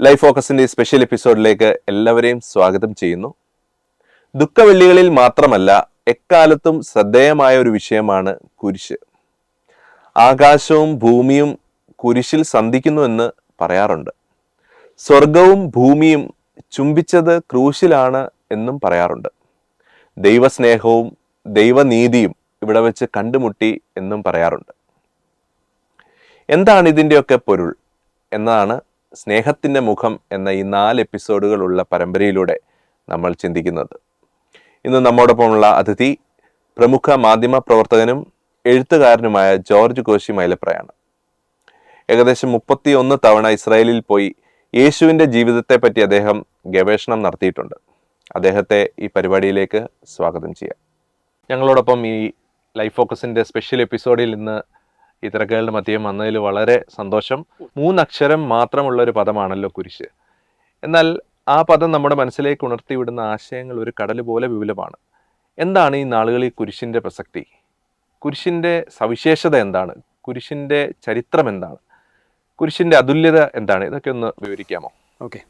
Life ഫോക്കസിന്റെ special എപ്പിസോഡിലേക്ക് എല്ലാവരെയും സ്വാഗതം ചെയ്യുന്നു. ദുഃഖവെള്ളികളിൽ മാത്രമല്ല എക്കാലത്തും ശ്രദ്ധേയമായ ഒരു വിഷയമാണ് കുരിശ്. ആകാശവും ഭൂമിയും കുരിശിൽ സന്ധിക്കുന്നുവെന്ന് പറയാറുണ്ട്. സ്വർഗവും ഭൂമിയും ചുംബിച്ചത് ക്രൂശിലാണ് എന്നും പറയാറുണ്ട്. ദൈവസ്നേഹവും ദൈവനീതിയും ഇവിടെ വെച്ച് കണ്ടുമുട്ടി എന്നും പറയാറുണ്ട്. എന്താണ് ഇതിന്റെയൊക്കെ പൊരുൾ? എന്നതാണ് സ്നേഹത്തിന്റെ മുഖം എന്ന ഈ നാല് എപ്പിസോഡുകളുള്ള പരമ്പരയിലൂടെ നമ്മൾ ചിന്തിക്കുന്നത്. ഇന്ന് നമ്മോടൊപ്പമുള്ള അതിഥി പ്രമുഖ മാധ്യമ പ്രവർത്തകനും എഴുത്തുകാരനുമായ ജോർജ് കോശി മൈലപ്രയാണ്. ഏകദേശം മുപ്പത്തി ഒന്ന് തവണ ഇസ്രായേലിൽ പോയി യേശുവിന്റെ ജീവിതത്തെ പറ്റി അദ്ദേഹം ഗവേഷണം നടത്തിയിട്ടുണ്ട്. അദ്ദേഹത്തെ ഈ പരിപാടിയിലേക്ക് സ്വാഗതം ചെയ്യാം. ഞങ്ങളോടൊപ്പം ഈ ലൈഫ് ഫോക്കസിന്റെ സ്പെഷ്യൽ എപ്പിസോഡിൽ ഇന്ന് ഈ മധ്യം വന്നതിൽ വളരെ സന്തോഷം. മൂന്നക്ഷരം മാത്രമുള്ള ഒരു പദമാണല്ലോ കുരിശ്. എന്നാൽ ആ പദം നമ്മുടെ മനസ്സിലേക്ക് ഉണർത്തിവിടുന്ന ആശയങ്ങൾ ഒരു കടൽ പോലെ വിപുലമാണ്. എന്താണ് ഈ നാളുകളിൽ കുരിശിന്റെ പ്രസക്തി? കുരിശിന്റെ സവിശേഷത എന്താണ്? കുരിശിന്റെ ചരിത്രം എന്താണ്? കുരിശിന്റെ അതുല്യത എന്താണ്? ഇതൊക്കെ ഒന്ന് വിവരിക്കാമോ? ഓക്കെ.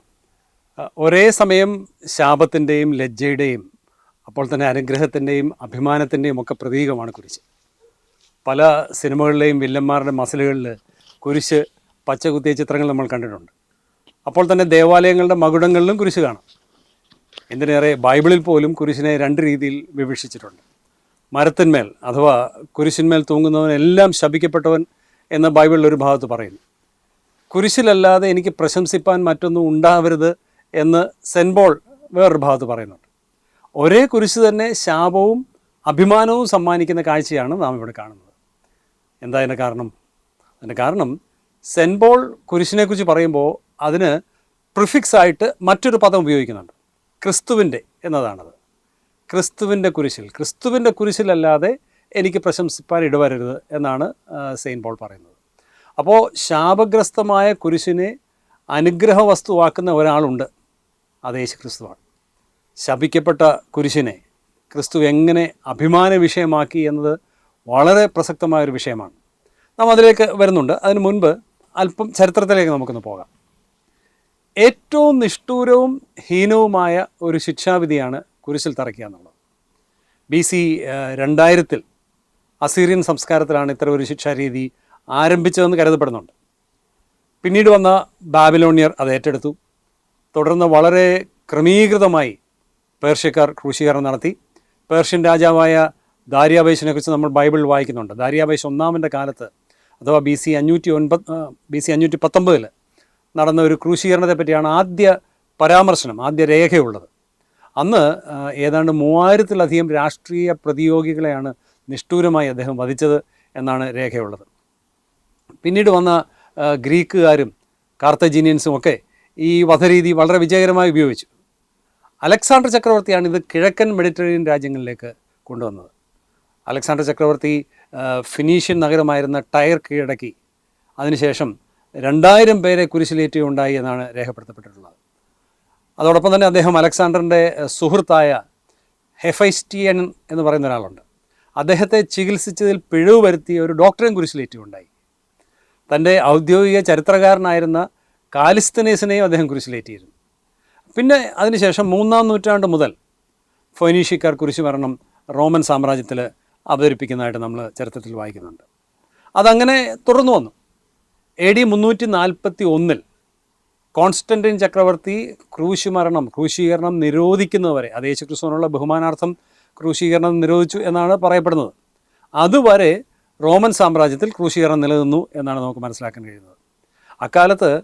ഒരേ സമയം ശാപത്തിന്റെയും ലജ്ജയുടെയും അപ്പോൾ തന്നെ അനുഗ്രഹത്തിന്റെയും അഭിമാനത്തിന്റെയും ഒക്കെ പ്രതീകമാണ് കുരിശ്. പല സിനിമകളിലെയും വില്ലന്മാരുടെ മസിലുകളിൽ കുരിശ് പച്ച കുത്തിയ ചിത്രങ്ങൾ നമ്മൾ കണ്ടിട്ടുണ്ട്. അപ്പോൾ തന്നെ ദേവാലയങ്ങളുടെ മകുടങ്ങളിലും കുരിശ് കാണാം. എന്തിനേറെ ബൈബിളിൽ പോലും കുരിശിനെ രണ്ട് രീതിയിൽ വിവക്ഷിച്ചിട്ടുണ്ട്. മരത്തിന്മേൽ അഥവാ കുരിശിന്മേൽ തൂങ്ങുന്നവനെല്ലാം ശപിക്കപ്പെട്ടവൻ എന്ന് ബൈബിളിൽ ഒരു ഭാഗത്ത് പറയുന്നു. കുരിശിലല്ലാതെ എനിക്ക് പ്രശംസിപ്പാൻ മറ്റൊന്നും ഉണ്ടാവരുത് എന്ന് സെൻബോൾ വേറൊരു ഭാഗത്ത് പറയുന്നുണ്ട്. ഒരേ കുരിശ് തന്നെ ശാപവും അഭിമാനവും സമ്മാനിക്കുന്ന കാഴ്ചയാണ് നാം ഇവിടെ കാണുന്നത്. എന്താ അതിന്റെ കാരണം? അതിന്റെ കാരണം സെൻബോൾ കുരിശിനെക്കുറിച്ച് പറയുമ്പോൾ അതിന് പ്രിഫിക്സ് ആയിട്ട് മറ്റൊരു പദം ഉപയോഗിക്കുന്നുണ്ട്. ക്രിസ്തുവിന്റെ എന്നതാണത്. ക്രിസ്തുവിന്റെ കുരിശിൽ. ക്രിസ്തുവിന്റെ കുരിശിലല്ലാതെ എനിക്ക് പ്രശംസിപ്പാൻ ഇടവരരുത് എന്നാണ് സെയിൻ പോൾ പറയുന്നത്. അപ്പോൾ ശാപഗ്രസ്തമായ കുരിശിനെ അനുഗ്രഹ വസ്തുവാക്കുന്ന ഒരാളുണ്ട്. അത് യേശു ക്രിസ്തുവാണ് ശപിക്കപ്പെട്ട കുരിശിനെ ക്രിസ്തു എങ്ങനെ അഭിമാന വിഷയമാക്കി എന്നത് വളരെ പ്രസക്തമായൊരു വിഷയമാണ്. നാം അതിലേക്ക് വരുന്നുണ്ട്. അതിനു മുൻപ് അല്പം ചരിത്രത്തിലേക്ക് നമുക്കൊന്ന് പോകാം. ഏറ്റവും നിഷ്ഠൂരവും ഹീനവുമായ ഒരു ശിക്ഷാവിധിയാണ് കുരിശിൽ തറയ്ക്കുക എന്നുള്ളത്. ബി സി രണ്ടായിരത്തിൽ അസീറിയൻ സംസ്കാരത്തിലാണ് ഇത്തരം ഒരു ശിക്ഷാരീതി ആരംഭിച്ചതെന്ന് കരുതപ്പെടുന്നുണ്ട്. പിന്നീട് വന്ന ബാബിലോണിയർ അത് ഏറ്റെടുത്തു. തുടർന്ന് വളരെ ക്രമീകൃതമായി പേർഷ്യക്കാർ ക്രൂശീകരണം നടത്തി. പേർഷ്യൻ രാജാവായ ദാരിയാബേഷിനെ കുറിച്ച് നമ്മൾ ബൈബിളിൽ വായിക്കുന്നുണ്ട്. ദാരിയാബേശ് ഒന്നാമന്റെ കാലത്ത് അഥവാ ബി സി അഞ്ഞൂറ്റി ഒൻപത് ബി സി അഞ്ഞൂറ്റി പത്തൊമ്പതിൽ നടന്ന ഒരു ക്രൂശീകരണത്തെ പറ്റിയാണ് ആദ്യ പരാമർശനം ആദ്യ രേഖയുള്ളത്. അന്ന് ഏതാണ്ട് മൂവായിരത്തിലധികം രാഷ്ട്രീയ പ്രതിയോഗികളെയാണ് നിഷ്ഠൂരമായി അദ്ദേഹം വധിച്ചത് എന്നാണ് രേഖയുള്ളത്. പിന്നീട് വന്ന ഗ്രീക്കുകാരും കാർത്തജീനിയൻസും ഒക്കെ ഈ വധരീതി വളരെ വിജയകരമായി ഉപയോഗിച്ചു. അലക്സാണ്ടർ ചക്രവർത്തിയാണ് ഇത് കിഴക്കൻ മെഡിറ്ററേനിയൻ രാജ്യങ്ങളിലേക്ക് കൊണ്ടുവന്നത്. അലക്സാണ്ടർ ചക്രവർത്തി ഫിനീഷ്യൻ നഗരമായിരുന്ന ടയർ കീഴടക്കി. അതിനുശേഷം രണ്ടായിരം പേരെ കുരിശിലേറ്റുകയുണ്ടായി എന്നാണ് രേഖപ്പെടുത്തപ്പെട്ടിട്ടുള്ളത്. അതോടൊപ്പം തന്നെ അദ്ദേഹം അലക്സാണ്ടറിന്റെ സുഹൃത്തായ ഹെഫൈസ്റ്റിയൻ എന്ന് പറയുന്ന ഒരാളുണ്ട്. അദ്ദേഹത്തെ ചികിത്സിച്ചതിൽ പിഴവ് വരുത്തിയ ഒരു ഡോക്ടറെയും കുരിശിലേറ്റുകയുണ്ടായി തന്റെ ഔദ്യോഗിക ചരിത്രകാരനായിരുന്ന കാലിസ്തനേസിനെയും അദ്ദേഹം കുരിശിലേറ്റിയിരുന്നു. പിന്നെ അതിനുശേഷം മൂന്നാം നൂറ്റാണ്ട് മുതൽ ഫൊനീഷ്യക്കാർ കുരിശുമരണം റോമൻ സാമ്രാജ്യത്തിൽ അവതരിപ്പിക്കുന്നതായിട്ട് നമ്മൾ ചരിത്രത്തിൽ വായിക്കുന്നുണ്ട്. അതങ്ങനെ തുടർന്നു വന്നു. എ ഡി മുന്നൂറ്റി നാൽപ്പത്തി ഒന്നിൽ കോൺസ്റ്റന്റിൻ ചക്രവർത്തി ക്രൂശിമരണം ക്രൂശീകരണം നിരോധിക്കുന്നതുവരെ അത് യേശുക്രിസ്തുവിനുള്ള ബഹുമാനാർത്ഥം ക്രൂശീകരണം നിരോധിച്ചു എന്നാണ് പറയപ്പെടുന്നത്. അതുവരെ റോമൻ സാമ്രാജ്യത്തിൽ ക്രൂശീകരണം നിലനിന്നു എന്നാണ് നമുക്ക് മനസ്സിലാക്കാൻ കഴിയുന്നത്. അക്കാലത്ത്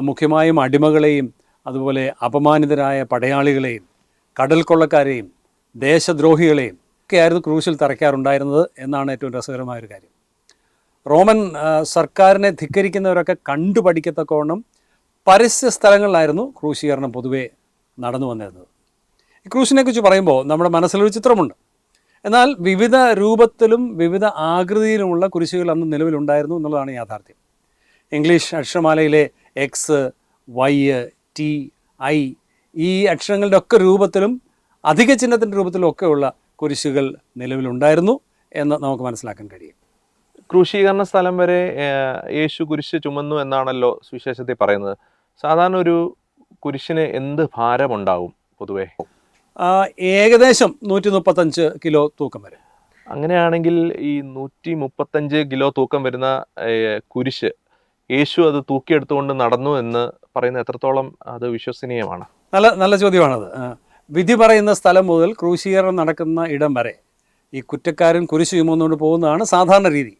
മുഖ്യമായും അടിമകളെയും അതുപോലെ അപമാനിതരായ പടയാളികളെയും കടൽ കൊള്ളക്കാരെയും ദേശദ്രോഹികളെയും ഒക്കെയായിരുന്നു ക്രൂശിൽ തറയ്ക്കാറുണ്ടായിരുന്നത് എന്നാണ് ഏറ്റവും രസകരമായ ഒരു കാര്യം. റോമൻ സർക്കാരിനെ ധിക്കരിക്കുന്നവരൊക്കെ കണ്ടുപഠിക്കത്തക്കവണ്ണം പരസ്യ സ്ഥലങ്ങളിലായിരുന്നു ക്രൂശീകരണം പൊതുവെ നടന്നു വന്നിരുന്നത്. ഈ ക്രൂശിനെ കുറിച്ച് പറയുമ്പോൾ നമ്മുടെ മനസ്സിലൊരു ചിത്രമുണ്ട്. എന്നാൽ വിവിധ രൂപത്തിലും വിവിധ ആകൃതിയിലുമുള്ള കുരിശുകൾ അന്ന് നിലവിലുണ്ടായിരുന്നു എന്നുള്ളതാണ് യാഥാർത്ഥ്യം. ഇംഗ്ലീഷ് അക്ഷരമാലയിലെ എക്സ് വൈ ടി ഐ ഈ അക്ഷരങ്ങളുടെ ഒക്കെ രൂപത്തിലും അധിക ചിഹ്നത്തിന്റെ രൂപത്തിലും ഒക്കെയുള്ള കുരിശുകൾ നിലവിലുണ്ടായിരുന്നു എന്ന് നമുക്ക് മനസ്സിലാക്കാൻ കഴിയും. ക്രൂശീകരണ സ്ഥലം വരെ യേശു കുരിശ് ചുമന്നു എന്നാണല്ലോ സുവിശേഷത്തിൽ പറയുന്നത്. സാധാരണ ഒരു കുരിശിന് എന്ത് ഭാരമുണ്ടാവും പൊതുവേ? ഏകദേശം നൂറ്റി മുപ്പത്തഞ്ച് കിലോ തൂക്കം വരെ. അങ്ങനെയാണെങ്കിൽ ഈ നൂറ്റി മുപ്പത്തഞ്ച് കിലോ തൂക്കം വരുന്ന കുരിശ് യേശു അത് തൂക്കിയെടുത്തുകൊണ്ട് നടന്നു എന്ന് പറയുന്ന എത്രത്തോളം അത് വിശ്വസനീയമാണ്? നല്ല നല്ല ചോദ്യമാണത്. വിധി പറയുന്ന സ്ഥലം മുതൽ ക്രൂശീകരണം നടക്കുന്ന ഇടം വരെ ഈ കുറ്റക്കാരൻ കുരിശു ചുമന്നുകൊണ്ട് പോകുന്നതാണ് സാധാരണ രീതി.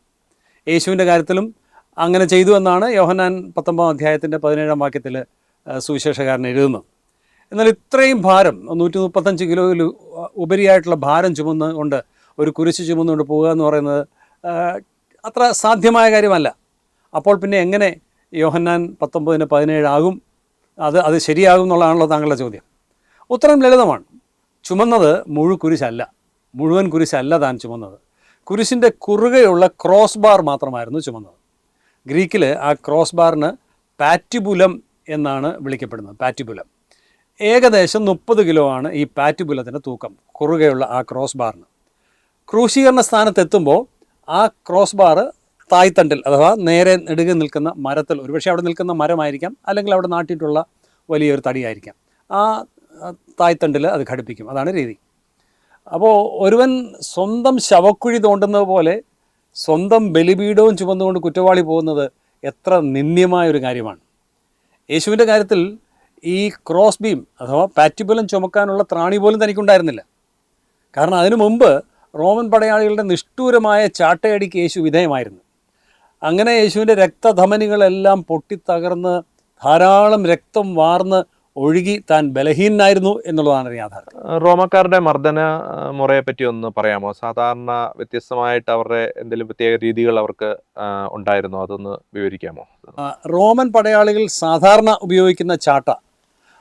യേശുവിന്റെ കാര്യത്തിലും അങ്ങനെ ചെയ്തു എന്നാണ് യോഹന്നാൻ പത്തൊമ്പതാം അധ്യായത്തിന്റെ പതിനേഴാം വാക്യത്തിൽ സുവിശേഷകാരൻ എഴുതുന്നത്. എന്നാൽ ഇത്രയും ഭാരം നൂറ്റി മുപ്പത്തഞ്ച് കിലോയിൽ ഉപരിയായിട്ടുള്ള ഭാരം ചുമന്നുകൊണ്ട് ഒരു കുരിശ് ചുമന്നുകൊണ്ട് പോകുക എന്ന് പറയുന്നത് അത്ര സാധ്യമായ കാര്യമല്ല. അപ്പോൾ പിന്നെ എങ്ങനെ യോഹന്നാൻ പത്തൊമ്പതിന് പതിനേഴാകും അത് അത് ശരിയാകും എന്നുള്ളതാണല്ലോ താങ്കളുടെ ചോദ്യം. ഉത്തരം ലളിതമാണ്. ചുമന്നത് മുഴു കുരിശല്ല. മുഴുവൻ കുരിശല്ല താൻ ചുമന്നത്. കുരിശിന്റെ കുറുകെയുള്ള ക്രോസ് ബാർ മാത്രമായിരുന്നു ചുമന്നത്. ഗ്രീക്കിൽ ആ ക്രോസ് ബാറിന് പാറ്റിബുലം എന്നാണ് വിളിക്കപ്പെടുന്നത്. പാറ്റിബുലം. ഏകദേശം മുപ്പത് കിലോ ആണ് ഈ പാറ്റിബുലത്തിന്റെ തൂക്കം കുറുകെയുള്ള ആ ക്രോസ് ബാറിന് ക്രൂശീകരണ സ്ഥാനത്തെത്തുമ്പോൾ ആ ക്രോസ് ബാർ തായ്തണ്ടിൽ അഥവാ നേരെ നെടുകെ നിൽക്കുന്ന മരത്തിൽ ഒരുപക്ഷെ അവിടെ നിൽക്കുന്ന മരമായിരിക്കാം അല്ലെങ്കിൽ അവിടെ നാട്ടിയിട്ടുള്ള വലിയൊരു തടിയായിരിക്കാം. ആ തായ്തണ്ടിൽ അത് ഘടിപ്പിക്കും. അതാണ് രീതി. അപ്പോൾ ഒരുവൻ സ്വന്തം ശവക്കുഴി തോണ്ടുന്നത് പോലെ സ്വന്തം ബലിപീഠവും ചുമന്നുകൊണ്ട് കുറ്റവാളി പോകുന്നത് എത്ര നിന്ദ്യമായ ഒരു കാര്യമാണ്. യേശുവിന്റെ കാര്യത്തിൽ ഈ ക്രോസ് ബീം അഥവാ പാറ്റിബലം ചുമക്കാനുള്ള ത്രാണി പോലും തനിക്കുണ്ടായിരുന്നില്ല. കാരണം അതിനു മുമ്പ് റോമൻ പടയാളികളുടെ നിഷ്ഠൂരമായ ചാട്ടയടിക്ക് യേശു വിധേയമായിരുന്നു. അങ്ങനെ യേശുവിന്റെ രക്തധമനികളെല്ലാം പൊട്ടിത്തകർന്ന് ധാരാളം രക്തം വാർന്ന് ഒഴുകി താൻ ബലഹീനായിരുന്നു എന്നുള്ളതാണ് യാഥാർത്ഥ്യം. റോമക്കാരുടെ മർദ്ദന മുറയെ പറ്റി ഒന്ന് പറയാമോ? സാധാരണ വ്യത്യസ്തമായിട്ട് അവരുടെ എന്തെങ്കിലും പ്രത്യേക രീതികൾ അവർക്ക് ഉണ്ടായിരുന്നോ? അതൊന്ന് വിവരിക്കാമോ? റോമൻ പടയാളികൾ സാധാരണ ഉപയോഗിക്കുന്ന ചാട്ട.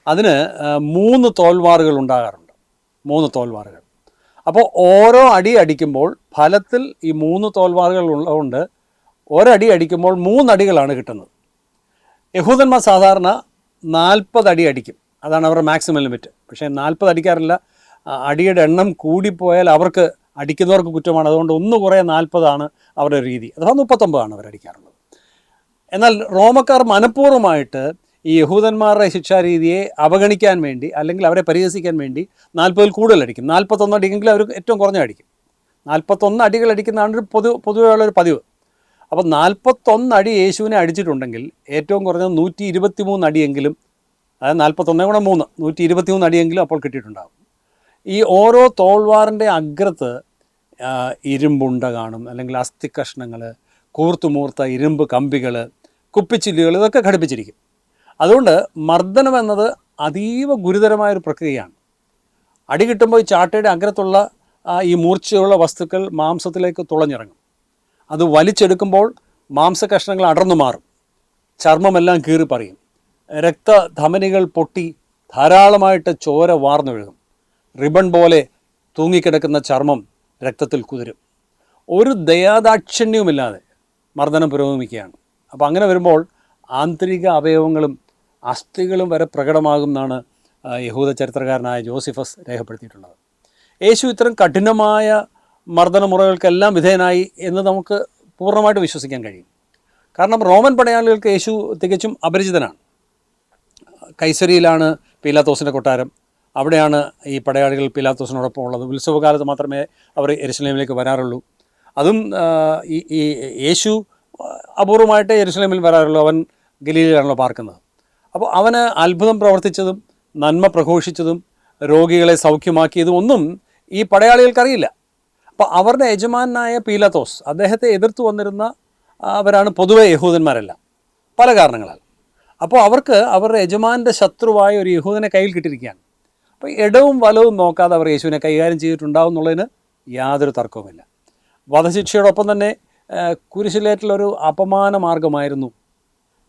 അതിന് മൂന്ന് തോൽവാറുകൾ ഉണ്ടാകാറുണ്ട്. മൂന്ന് തോൽവാറുകൾ. അപ്പോൾ ഓരോ അടി അടിക്കുമ്പോൾ ഫലത്തിൽ ഈ മൂന്ന് തോൽവാറുകൾ ഉള്ളതുകൊണ്ട് ഒരടി അടിക്കുമ്പോൾ മൂന്നടികളാണ് കിട്ടുന്നത്. യഹൂദന്മാർ സാധാരണ നാൽപ്പത് അടി അടിക്കും. അതാണ് അവരുടെ മാക്സിമം ലിമിറ്റ് പക്ഷേ നാൽപ്പത് അടിക്കാറില്ല. അടിയുടെ എണ്ണം കൂടിപ്പോയാൽ അവർക്ക് അടിക്കുന്നവർക്ക് കുറ്റമാണ്. അതുകൊണ്ട് ഒന്ന് കുറേ നാൽപ്പതാണ് അവരുടെ രീതി. അഥവാ മുപ്പത്തൊമ്പതാണ് അവരടിക്കാറുള്ളത്. എന്നാൽ റോമക്കാർ മനഃപൂർവമായിട്ട് ഈ യഹൂദന്മാരുടെ ശിക്ഷാരീതിയെ അവഗണിക്കാൻ വേണ്ടി അല്ലെങ്കിൽ അവരെ പരിഹസിക്കാൻ വേണ്ടി നാൽപ്പതിൽ കൂടുതൽ അടിക്കും. നാൽപ്പത്തൊന്ന് അടിക്കെങ്കിൽ അവർ ഏറ്റവും കുറഞ്ഞ അടിക്കും. നാൽപ്പത്തൊന്ന് അടികൾ അടിക്കുന്നതാണ് ഒരു പൊതു പൊതുവെയുള്ളൊരു പതിവ്. അപ്പോൾ നാൽപ്പത്തൊന്ന് അടി യേശുവിനെ അടിച്ചിട്ടുണ്ടെങ്കിൽ ഏറ്റവും കുറഞ്ഞത് നൂറ്റി ഇരുപത്തി മൂന്ന് അടിയെങ്കിലും അതായത് നാൽപ്പത്തൊന്നേ കൂടെ മൂന്ന് നൂറ്റി ഇരുപത്തി മൂന്ന് അടിയെങ്കിലും അപ്പോൾ കിട്ടിയിട്ടുണ്ടാകും ഈ ഓരോ തോൾവാറിന്റെ അഗ്രത്ത് ഇരുമ്പുണ്ട കാണും അല്ലെങ്കിൽ അസ്ഥി കഷ്ണങ്ങൾ കൂർത്തുമൂർത്ത ഇരുമ്പ് കമ്പികൾ കുപ്പിച്ചില്ലുകൾ ഇതൊക്കെ ഘടിപ്പിച്ചിരിക്കും. അതുകൊണ്ട് മർദ്ദനം എന്നത് അതീവ ഗുരുതരമായൊരു പ്രക്രിയയാണ്. അടി കിട്ടുമ്പോൾ ഈ ചാട്ടയുടെ അഗ്രത്തുള്ള ഈ മൂർച്ചയുള്ള വസ്തുക്കൾ മാംസത്തിലേക്ക് തുളഞ്ഞിറങ്ങും. അത് വലിച്ചെടുക്കുമ്പോൾ മാംസകഷ്ണങ്ങൾ അടർന്നു മാറും. ചർമ്മമെല്ലാം കീറിപ്പറിയും രക്തധമനികൾ പൊട്ടി ധാരാളമായിട്ട് ചോര വാർന്നൊഴുകും റിബൺ പോലെ തൂങ്ങിക്കിടക്കുന്ന ചർമ്മം രക്തത്തിൽ കുതിരും. ഒരു ദയാദാക്ഷിണ്യവുമില്ലാതെ മർദ്ദനം പുരോഗമിക്കുകയാണ്. അപ്പോൾ അങ്ങനെ വരുമ്പോൾ ആന്തരിക അവയവങ്ങളും അസ്ഥികളും വരെ പ്രകടമാകും എന്നാണ് യഹൂദ ചരിത്രകാരനായ ജോസിഫസ് രേഖപ്പെടുത്തിയിട്ടുള്ളത്. യേശു ഇത്തരം കഠിനമായ മർദ്ദനമുറകൾക്കെല്ലാം വിധേയനായി എന്ന് നമുക്ക് പൂർണമായിട്ട് വിശ്വസിക്കാൻ കഴിയും. കാരണം റോമൻ പടയാളികൾക്ക് യേശു തികച്ചും അപരിചിതനാണ്. കൈസരിയിലാണ് പീലാത്തോസിന്റെ കൊട്ടാരം. അവിടെയാണ് ഈ പടയാളികൾ പീലാത്തോസിനോടൊപ്പം ഉള്ളത്. ഉത്സവകാലത്ത് മാത്രമേ അവർ എരുസലേമിലേക്ക് വരാറുള്ളൂ. അതും ഈ ഈ യേശു അപൂർവമായിട്ട് എരുസലേമിൽ വരാറുള്ളൂ. അവൻ ഗലീലയിലാണല്ലോ പാർക്കുന്നത്. അപ്പോൾ അവന് അത്ഭുതം പ്രവർത്തിച്ചതും നന്മ പ്രഘോഷിച്ചതും രോഗികളെ സൗഖ്യമാക്കിയതും ഒന്നും ഈ പടയാളികൾക്കറിയില്ല. അപ്പോൾ അവരുടെ യജമാനായ പീലത്തോസ് അദ്ദേഹത്തെ എതിർത്ത് വന്നിരുന്ന അവരാണ് പൊതുവെ യഹൂദന്മാരെല്ലാം. പല കാരണങ്ങളാൽ. അപ്പോൾ അവർക്ക് അവരുടെ യജമാന്റെ ശത്രുവായ ഒരു യഹൂദനെ കയ്യിൽ കിട്ടിയിരിക്കുകയാണ്. അപ്പോൾ ഇടവും വലവും നോക്കാതെ അവർ യേശുവിനെ കൈകാര്യം ചെയ്തിട്ടുണ്ടാവും എന്നുള്ളതിന് യാതൊരു തർക്കവുമില്ല. വധശിക്ഷയോടൊപ്പം തന്നെ കുരിശിലേറ്റിലൊരു അപമാന മാർഗമായിരുന്നു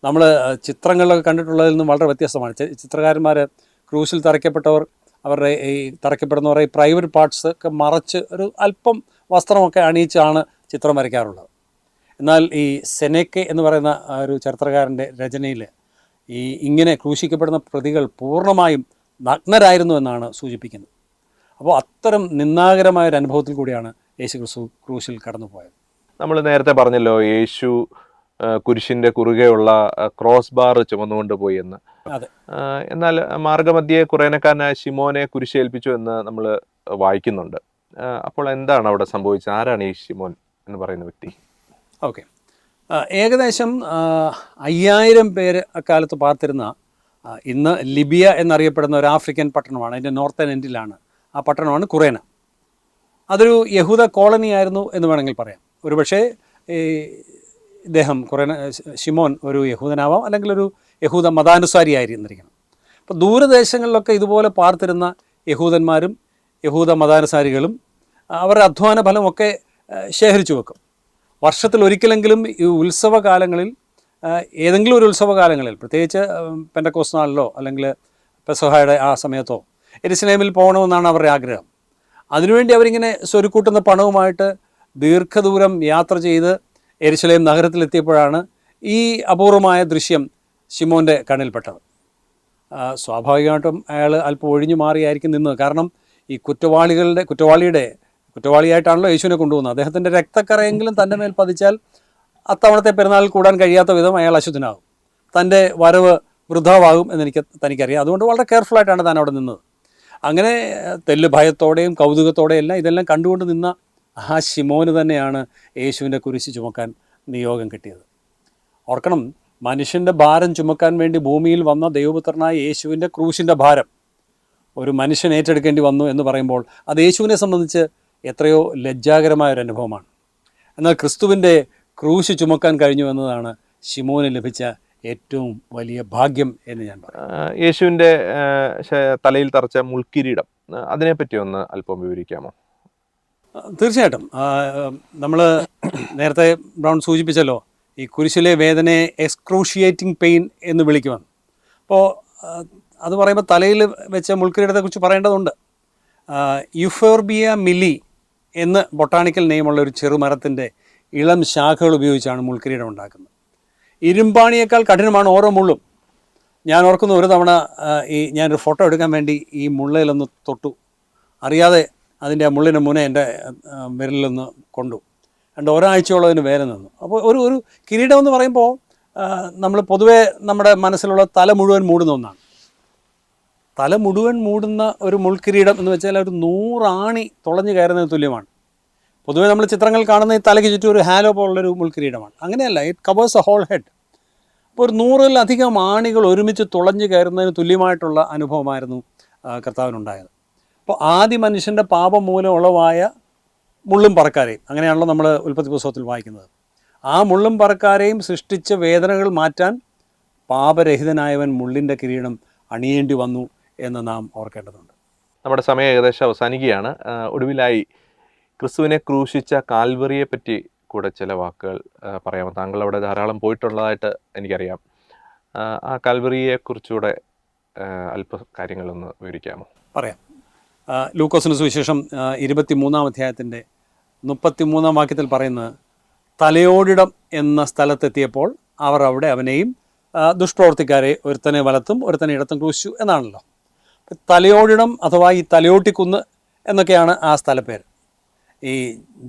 നമ്മൾ ചിത്രങ്ങളിലൊക്കെ കണ്ടിട്ടുള്ളതിൽ നിന്നും വളരെ വ്യത്യസ്തമാണ്. ചിത്രകാരന്മാർ ക്രൂശിൽ തറയ്ക്കപ്പെട്ടവർ അവരുടെ ഈ തറയ്ക്കപ്പെടുന്നവരുടെ ഈ പ്രൈവറ്റ് പാർട്സ് ഒക്കെ മറച്ച് ഒരു അല്പം വസ്ത്രമൊക്കെ അണിയിച്ചാണ് ചിത്രം വരയ്ക്കാറുള്ളത്. എന്നാൽ ഈ സെനേക്കെ എന്ന് പറയുന്ന ഒരു ചരിത്രകാരന്റെ രചനയിൽ ഈ ഇങ്ങനെ ക്രൂശിക്കപ്പെടുന്ന പ്രതികൾ പൂർണമായും നഗ്നരായിരുന്നു എന്നാണ് സൂചിപ്പിക്കുന്നത്. അപ്പോൾ അത്തരം നിന്നാകരമായ ഒരു അനുഭവത്തിൽ കൂടിയാണ് യേശു ക്രിസ്തു ക്രൂശിൽ കടന്നുപോയത്. നമ്മൾ നേരത്തെ പറഞ്ഞല്ലോ യേശു കുരിശിന്റെ കുറുകെയുള്ള ക്രോസ് ബാർ ചുമന്നുകൊണ്ട് പോയി എന്ന്. എന്നാൽ മാർഗമധ്യേ കുറേനക്കാരനായ ഷിമോനെ കുരിശേൽപ്പിച്ചു എന്ന് നമ്മൾ വായിക്കുന്നുണ്ട്. അപ്പോൾ എന്താണ് അവിടെ സംഭവിച്ചത്? ആരാണ് ഈ ഷിമോൻ എന്ന് പറയുന്ന വ്യക്തി? ഓക്കെ. ഏകദേശം അയ്യായിരം പേര് അക്കാലത്ത് പാർത്തിരുന്ന ഇന്ന് ലിബിയ എന്നറിയപ്പെടുന്ന ഒരു ആഫ്രിക്കൻ പട്ടണമാണ്. അതിന്റെ നോർത്തേൺ എൻഡിലാണ് ആ പട്ടണമാണ് കുറേന. അതൊരു യഹൂദ കോളനി ആയിരുന്നു എന്ന് വേണമെങ്കിൽ പറയാം. ഒരുപക്ഷേ ഈ ഇദ്ദേഹം കുറേന ഷിമോൻ ഒരു യഹൂദനാവാം അല്ലെങ്കിൽ ഒരു യഹൂദ മതാനുസാരി ആയിരുന്നിരിക്കണം അപ്പോൾ ദൂരദേശങ്ങളിലൊക്കെ ഇതുപോലെ പാർത്തിരുന്ന യഹൂദന്മാരും യഹൂദ മതാനുസാരികളും അവരുടെ അധ്വാന ഫലമൊക്കെ ശേഖരിച്ചു വെക്കും. വർഷത്തിൽ ഒരിക്കലെങ്കിലും ഈ ഉത്സവകാലങ്ങളിൽ ഏതെങ്കിലും ഒരു ഉത്സവകാലങ്ങളിൽ പ്രത്യേകിച്ച് പെൻഡക്കോസ് നാളിലോ അല്ലെങ്കിൽ പെസഹായുടെ ആ സമയത്തോ എരിസ്ലേമിൽ പോകണമെന്നാണ് അവരുടെ ആഗ്രഹം. അതിനുവേണ്ടി അവരിങ്ങനെ സ്വരുക്കൂട്ടുന്ന പണവുമായിട്ട് ദീർഘദൂരം യാത്ര ചെയ്ത് എരിശിലേം നഗരത്തിലെത്തിയപ്പോഴാണ് ഈ അപൂർവമായ ദൃശ്യം ഷിമോന്റെ കണ്ണിൽപ്പെട്ടത് സ്വാഭാവികമായിട്ടും അയാൾ അല്പം ഒഴിഞ്ഞു മാറിയായിരിക്കും നിന്നത്. കാരണം ഈ കുറ്റവാളികളുടെ കുറ്റവാളിയുടെ കുറ്റവാളിയായിട്ടാണല്ലോ യേശുവിനെ കൊണ്ടുപോകുന്നത്. അദ്ദേഹത്തിന്റെ രക്തക്കറയെങ്കിലും തന്റെ മേൽ പതിച്ചാൽ അത്തവണത്തെ പെരുന്നാളിൽ കൂടാൻ കഴിയാത്ത വിധം അയാൾ അശുദ്ധനാകും. തന്റെ വരവ് വൃദ്ധാവാകും എന്നെനിക്ക് തനിക്കറിയാം. അതുകൊണ്ട് വളരെ കെയർഫുള്ളായിട്ടാണ് താൻ അവിടെ നിന്നത്. അങ്ങനെ തെല്ല് ഭയത്തോടെയും കൗതുകത്തോടെയും എല്ലാം ഇതെല്ലാം കണ്ടുകൊണ്ട് നിന്ന ആ ശിമോന് തന്നെയാണ് യേശുവിന്റെ കുരിശ് ചുമക്കാൻ നിയോഗം കിട്ടിയത്. ഓർക്കണം മനുഷ്യന്റെ ഭാരം ചുമക്കാൻ വേണ്ടി ഭൂമിയിൽ വന്ന ദൈവപുത്രനായ യേശുവിന്റെ ക്രൂശിന്റെ ഭാരം ഒരു മനുഷ്യൻ ഏറ്റെടുക്കേണ്ടി വന്നു എന്ന് പറയുമ്പോൾ അത് യേശുവിനെ സംബന്ധിച്ച് എത്രയോ ലജ്ജാകരമായ ഒരു അനുഭവമാണ്. എന്നാൽ ക്രിസ്തുവിന്റെ ക്രൂശ് ചുമക്കാൻ കഴിഞ്ഞു എന്നതാണ് ഷിമോന് ലഭിച്ച ഏറ്റവും വലിയ ഭാഗ്യം എന്ന് ഞാൻ പറയും. യേശുവിന്റെ തലയിൽ തറച്ച മുൾക്കിരീടം അതിനെപ്പറ്റി ഒന്ന് അല്പം വിവരിക്കാമോ? തീർച്ചയായിട്ടും. നമ്മൾ നേരത്തെ ബ്രൗൺ സൂചിപ്പിച്ചല്ലോ ഈ കുരിശിലെ വേദനയെ എക്സ്ക്രൂഷിയേറ്റിംഗ് പെയിൻ എന്ന് വിളിക്കുമെന്ന് അപ്പോൾ അത് പറയുമ്പോൾ തലയിൽ വെച്ച മുൾക്കിരീടത്തെക്കുറിച്ച് പറയേണ്ടതുണ്ട്. യുഫോർബിയ മിലി എന്ന് ബൊട്ടാണിക്കൽ നെയിമുള്ള ഒരു ചെറുമരത്തിന്റെ ഇളം ശാഖകൾ ഉപയോഗിച്ചാണ് മുൾക്കിരീടം ഉണ്ടാക്കുന്നത്. ഇരുമ്പാണിയേക്കാൾ കഠിനമാണ് ഓരോ മുള്ളും. ഞാൻ ഓർക്കുന്ന ഒരു തവണ ഈ ഞാനൊരു ഫോട്ടോ എടുക്കാൻ വേണ്ടി ഈ മുള്ളയിലൊന്ന് തൊട്ടു. അറിയാതെ അതിന്റെ ആ മുള്ളിന്റെ മുന്നേ എന്റെ വിരലിലൊന്ന് കൊണ്ടു. രണ്ട് ഒരാഴ്ചയോളം അതിന് വേല നിന്നു. അപ്പോൾ ഒരു ഒരു കിരീടം എന്ന് പറയുമ്പോൾ നമ്മൾ പൊതുവേ നമ്മുടെ മനസ്സിലുള്ള തല മുഴുവൻ മൂടുന്ന ഒന്നാണ്. തല മുഴുവൻ മൂടുന്ന ഒരു മുൾക്കിരീടം എന്ന് വെച്ചാൽ ഒരു നൂറാണി തുളഞ്ഞു കയറുന്നതിന് തുല്യമാണ്. പൊതുവേ നമ്മൾ ചിത്രങ്ങൾ കാണുന്ന ഈ തലയ്ക്ക് ചുറ്റും ഒരു ഹാലോ പോലുള്ളൊരു മുൾക്കിരീടമാണ്. അങ്ങനെയല്ല it covers a whole head അപ്പോൾ ഒരു നൂറിലധികം ആണികൾ ഒരുമിച്ച് തുളഞ്ഞു കയറുന്നതിന് തുല്യമായിട്ടുള്ള അനുഭവമായിരുന്നു കർത്താവിനുണ്ടായത്. അപ്പോൾ ആദ്യ മനുഷ്യന്റെ പാപം മൂലം ഉളവായ മുള്ളും പറക്കാരെയും അങ്ങനെയാണല്ലോ നമ്മൾ ഉൽപ്പത്തി പുസ്തകത്തിൽ വായിക്കുന്നത്. ആ മുള്ളും പറക്കാരെയും സൃഷ്ടിച്ച വേദനകൾ മാറ്റാൻ പാപരഹിതനായവൻ മുള്ളിന്റെ കിരീടം അണിയേണ്ടി വന്നു എന്ന് നാം ഓർക്കേണ്ടതുണ്ട്. നമ്മുടെ സമയം ഏകദേശം അവസാനിക്കുകയാണ്. ഒടുവിലായി ക്രിസ്തുവിനെ ക്രൂശിച്ച കാൽവറിയെ പറ്റി കൂടെ ചില വാക്കുകൾ പറയാമോ താങ്കൾ അവിടെ ധാരാളം പോയിട്ടുള്ളതായിട്ട് എനിക്കറിയാം. ആ, കാൽവറിയെ കുറിച്ചുകൂടെ അല്പ കാര്യങ്ങളൊന്ന് വിവരിക്കാമോ? പറയാം. ലൂക്കോസിന് സുവിശേഷം ഇരുപത്തി മൂന്നാം അധ്യായത്തിന്റെ മുപ്പത്തി മൂന്നാം വാക്യത്തിൽ പറയുന്നത് തലയോടിടം എന്ന സ്ഥലത്തെത്തിയപ്പോൾ അവർ അവിടെ അവനെയും ദുഷ്പ്രവർത്തിക്കാരെ ഒരുത്തനെ വലത്തും ഒരുത്തനെ ഇടത്തും ക്രൂശിച്ചു എന്നാണല്ലോ. തലയോടിടം അഥവാ ഈ തലയോട്ടിക്കുന്ന് എന്നൊക്കെയാണ് ആ സ്ഥലപ്പേര്. ഈ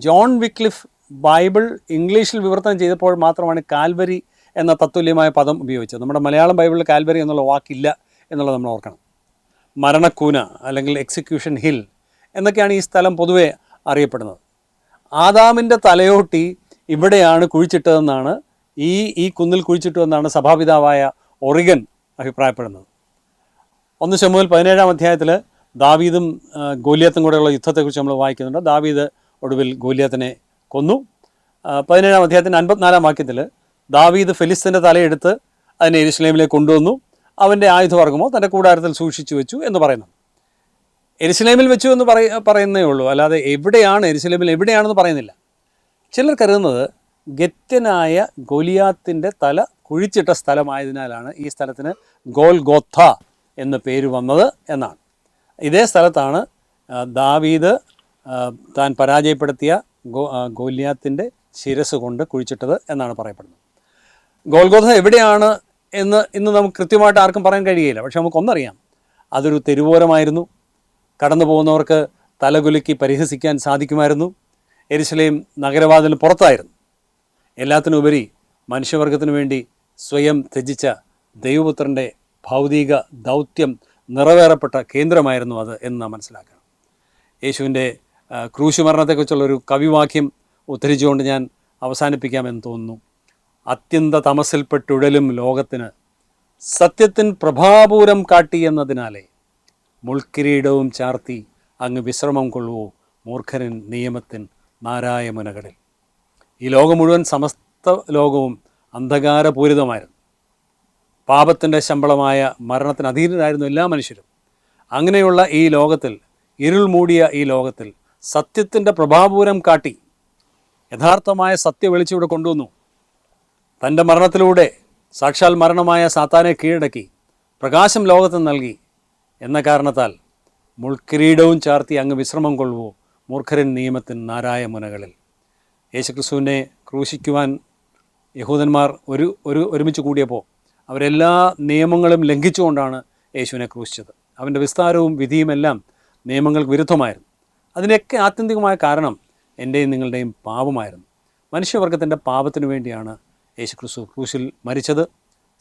ജോൺ വിക്ലിഫ് ബൈബിൾ ഇംഗ്ലീഷിൽ വിവർത്തനം ചെയ്തപ്പോൾ മാത്രമാണ് കാൽവരി എന്ന തത്തുല്യമായ പദം ഉപയോഗിച്ചത്. നമ്മുടെ മലയാളം ബൈബിളിൽ കാൽവരി എന്നുള്ള വാക്കില്ല എന്നുള്ളത് നമ്മൾ ഓർക്കണം. മരണക്കൂന അല്ലെങ്കിൽ എക്സിക്യൂഷൻ ഹിൽ എന്നൊക്കെയാണ് ഈ സ്ഥലം പൊതുവെ അറിയപ്പെടുന്നത്. ആദാമിന്റെ തലയോട്ടി ഇവിടെയാണ് കുഴിച്ചിട്ടതെന്നാണ് ഈ ഈ കുന്നിൽ കുഴിച്ചിട്ടുവെന്നാണ് സഭാപിതാവായ ഒറിഗൻ അഭിപ്രായപ്പെടുന്നത്. ഒന്ന് ശമുവിൽ പതിനേഴാം അധ്യായത്തിൽ ദാവീദും ഗോലിയാത്തും കൂടെയുള്ള യുദ്ധത്തെക്കുറിച്ച് നമ്മൾ വായിക്കുന്നുണ്ട്. ദാവീദ് ഒടുവിൽ ഗോലിയത്തിനെ കൊന്നു. പതിനേഴാം അധ്യായത്തിന്റെ അൻപത്തിനാലാം വാക്യത്തിൽ ദാവീദ് ഫെലിസ്തിന്റെ തലയെടുത്ത് അതിനെ ഇരുസ്ലേമിലേക്ക് കൊണ്ടുവന്നു. അവന്റെ ആയുധവർഗമോ തന്റെ കൂടാരത്തിൽ സൂക്ഷിച്ചു വെച്ചു എന്ന് പറയുന്നു. എരുസലേമിൽ വെച്ചു എന്ന് പറയ പറയുന്നേ ഉള്ളൂ. അല്ലാതെ എവിടെയാണ് എരുസലേമിൽ എവിടെയാണെന്ന് പറയുന്നില്ല. ചിലർ കരുതുന്നത് ഗത്യനായ ഗോലിയാത്തിന്റെ തല കുഴിച്ചിട്ട സ്ഥലമായതിനാലാണ് ഈ സ്ഥലത്തിന് ഗോൽ ഗോത്ത എന്ന പേര് വന്നത് എന്നാണ്. ഇതേ സ്ഥലത്താണ് ദാവീദ് താൻ പരാജയപ്പെടുത്തിയ ഗോ ഗോലിയാത്തിന്റെ ശിരസ് കൊണ്ട് കുഴിച്ചിട്ടത് എന്നാണ് പറയപ്പെടുന്നത്. ഗോൽഗോഥ എവിടെയാണ് എന്ന് ഇന്ന് നമുക്ക് കൃത്യമായിട്ട് ആർക്കും പറയാൻ കഴിയില്ല പക്ഷെ നമുക്കൊന്നറിയാം. അതൊരു തെരുവോരമായിരുന്നു. കടന്നു പോകുന്നവർക്ക് തലകുലുക്കി പരിഹസിക്കാൻ സാധിക്കുമായിരുന്നു. എരിശിലയും നഗരവാതിലിന് പുറത്തായിരുന്നു. എല്ലാത്തിനുപരി മനുഷ്യവർഗത്തിനു വേണ്ടി സ്വയം ത്യജിച്ച ദൈവപുത്രന്റെ ഭൗതിക ദൗത്യം നിറവേറപ്പെട്ട കേന്ദ്രമായിരുന്നു അത് എന്ന് നാം മനസ്സിലാക്കണം. യേശുവിന്റെ ക്രൂശുമരണത്തെക്കുറിച്ചുള്ളൊരു കവിവാക്യം ഉദ്ധരിച്ചുകൊണ്ട് ഞാൻ അവസാനിപ്പിക്കാമെന്ന് തോന്നുന്നു. അത്യന്ത തമസിൽപ്പെട്ടുഴലും ലോകത്തിന് സത്യത്തിൻ പ്രഭാപൂരം കാട്ടി എന്നതിനാലേ മുൾക്കിരീടവും ചാർത്തി അങ്ങ് വിശ്രമം കൊള്ളുവോ മൂർഖരൻ നിയമത്തിൻ നാരായമുനകളിൽ ഈ ലോകം മുഴുവൻ സമസ്ത ലോകവും അന്ധകാരപൂരിതമായിരുന്നു. പാപത്തിന്റെ ശമ്പളമായ മരണത്തിന് അധീനരായിരുന്നു എല്ലാ മനുഷ്യരും. അങ്ങനെയുള്ള ഈ ലോകത്തിൽ ഇരുൾ മൂടിയ ഈ ലോകത്തിൽ സത്യത്തിന്റെ പ്രഭാപൂരം കാട്ടി യഥാർത്ഥമായ സത്യ വെളിച്ചം ഇവിടെ കൊണ്ടുവന്നു. തന്റെ മരണത്തിലൂടെ സാക്ഷാൽ മരണമായ സാത്താനെ കീഴടക്കി പ്രകാശം ലോകത്ത് നൽകി എന്ന കാരണത്താൽ മുൾക്കിരീടവും ചാർത്തി അങ്ങ് വിശ്രമം കൊള്ളുവോ മൂർഖരൻ നിയമത്തിൻ നാരായ മുനകളിൽ യേശുക്രിസ്തുവിനെ ക്രൂശിക്കുവാൻ യഹൂദന്മാർ ഒരു ഒരു ഒരുമിച്ച് കൂടിയപ്പോൾ അവരെല്ലാ നിയമങ്ങളും ലംഘിച്ചുകൊണ്ടാണ് യേശുവിനെ ക്രൂശിച്ചത്. അവന്റെ വിസ്താരവും വിധിയുമെല്ലാം നിയമങ്ങൾക്ക് വിരുദ്ധമായിരുന്നു. അതിനൊക്കെ ആത്യന്തികമായ കാരണം എന്റെയും നിങ്ങളുടെയും പാപമായിരുന്നു. മനുഷ്യവർഗത്തിന്റെ പാപത്തിനു വേണ്ടിയാണ് യേശു ക്രിസ്തു ക്രൂശിൽ മരിച്ചത്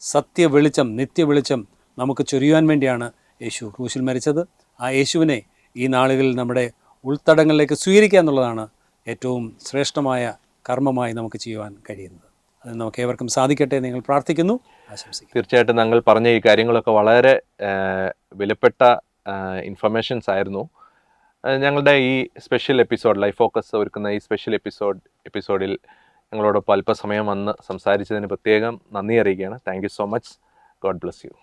സത്യ വെളിച്ചം നിത്യ വെളിച്ചം നമുക്ക് ചൊരിയുവാൻ വേണ്ടിയാണ് യേശു ക്രൂശിൽ മരിച്ചത്. ആ യേശുവിനെ ഈ നാളുകളിൽ നമ്മുടെ ഉൾത്തടങ്ങളിലേക്ക് സ്വീകരിക്കുക എന്നുള്ളതാണ് ഏറ്റവും ശ്രേഷ്ഠമായ കർമ്മമായി നമുക്ക് ചെയ്യുവാൻ കഴിയുന്നത്. അത് നമുക്ക് ഏവർക്കും സാധിക്കട്ടെ നിങ്ങൾ പ്രാർത്ഥിക്കുന്നു. ആശംസിക്കുന്നു. തീർച്ചയായിട്ടും ഞങ്ങൾ പറഞ്ഞ ഈ കാര്യങ്ങളൊക്കെ വളരെ വിലപ്പെട്ട ഇൻഫർമേഷൻസ് ആയിരുന്നു. ഞങ്ങളുടെ ഈ സ്പെഷ്യൽ എപ്പിസോഡ് ലൈഫ് ഫോക്കസ് ഒരുക്കുന്ന ഈ സ്പെഷ്യൽ എപ്പിസോഡ് എപ്പിസോഡിൽ ഞങ്ങളോടൊപ്പം അല്പസമയം വന്ന് സംസാരിച്ചതിന് പ്രത്യേകം നന്ദി അറിയിക്കുകയാണ്. Thank so much God bless you